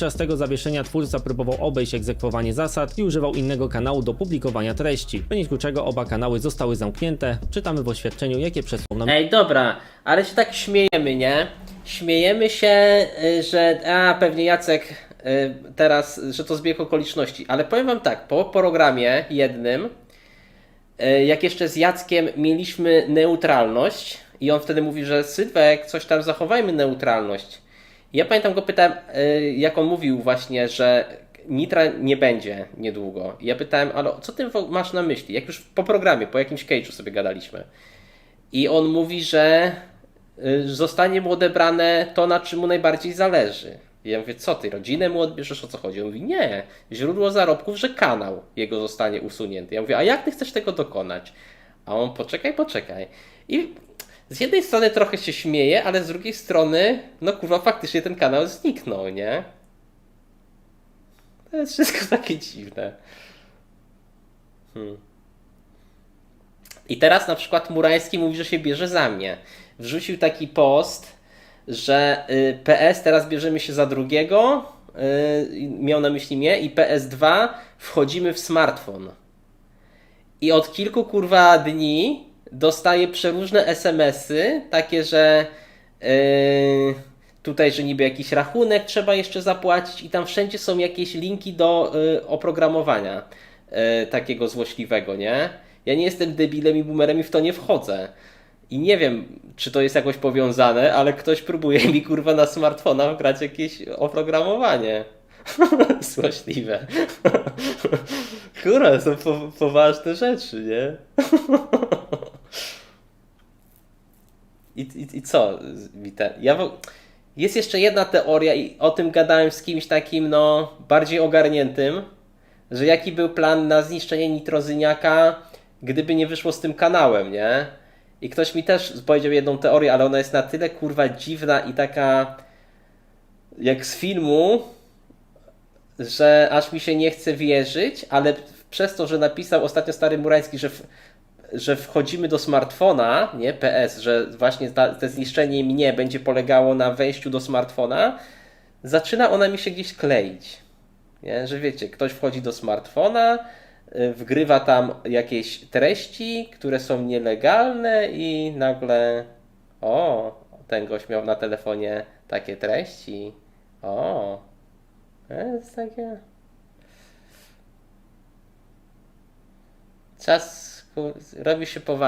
Podczas tego zawieszenia twórca próbował obejść egzekwowanie zasad i używał innego kanału do publikowania treści, w wyniku czego oba kanały zostały zamknięte. Czytamy w oświadczeniu, jakie przesłał nam Ej, dobra, ale się tak śmiejemy, nie? Śmiejemy się, y, że a pewnie Jacek y, teraz, że to zbieg okoliczności, ale powiem wam tak, po programie jednym, y, jak jeszcze z Jackiem mieliśmy neutralność i on wtedy mówi, że Sylwek, coś tam zachowajmy neutralność. Ja pamiętam go pytałem, y, jak on mówił właśnie, że Nitra nie będzie niedługo. I ja pytałem, ale co ty masz na myśli? Jak już po programie, po jakimś cage'u sobie gadaliśmy. I on mówi, że y, zostanie mu odebrane to, na czym mu najbardziej zależy. Ja mówię, co ty, rodzinę mu odbierzesz, o co chodzi? On mówi, nie, źródło zarobków, że kanał jego zostanie usunięty. Ja mówię, a jak ty chcesz tego dokonać? A on, poczekaj, poczekaj. I z jednej strony trochę się śmieje, ale z drugiej strony, no kurwa, faktycznie ten kanał zniknął, nie? To jest wszystko takie dziwne. Hmm. I teraz na przykład Murański mówi, że się bierze za mnie. Wrzucił taki post, że y, PS teraz bierzemy się za drugiego, y, miał na myśli mnie, i PS2 wchodzimy w smartfon. I od kilku kurwa dni dostaję przeróżne SMS-y, takie, że yy, tutaj, że niby jakiś rachunek trzeba jeszcze zapłacić, i tam wszędzie są jakieś linki do yy, oprogramowania yy, takiego złośliwego, nie? Ja nie jestem debilem i boomerem i w to nie wchodzę. I nie wiem, czy to jest jakoś powiązane, ale ktoś próbuje mi kurwa na smartfona wgrać jakieś oprogramowanie. Złośliwe. Kurwa, są po, poważne rzeczy, nie? I, i, I co? Wite? Ja w... Jest jeszcze jedna teoria i o tym gadałem z kimś takim, no, bardziej ogarniętym, że jaki był plan na zniszczenie nitrozyniaka, gdyby nie wyszło z tym kanałem, nie? I ktoś mi też powiedział jedną teorię, ale ona jest na tyle kurwa dziwna i taka jak z filmu, że aż mi się nie chce wierzyć, ale przez to, że napisał ostatnio stary Murański, że, że wchodzimy do smartfona, nie PS, że właśnie ta, te zniszczenie mnie będzie polegało na wejściu do smartfona, zaczyna ona mi się gdzieś kleić. Nie? Że wiecie, ktoś wchodzi do smartfona, y, wgrywa tam jakieś treści, które są nielegalne i nagle o, ten gość miał na telefonie takie treści. O, to jest takie... Czas robi się poważny.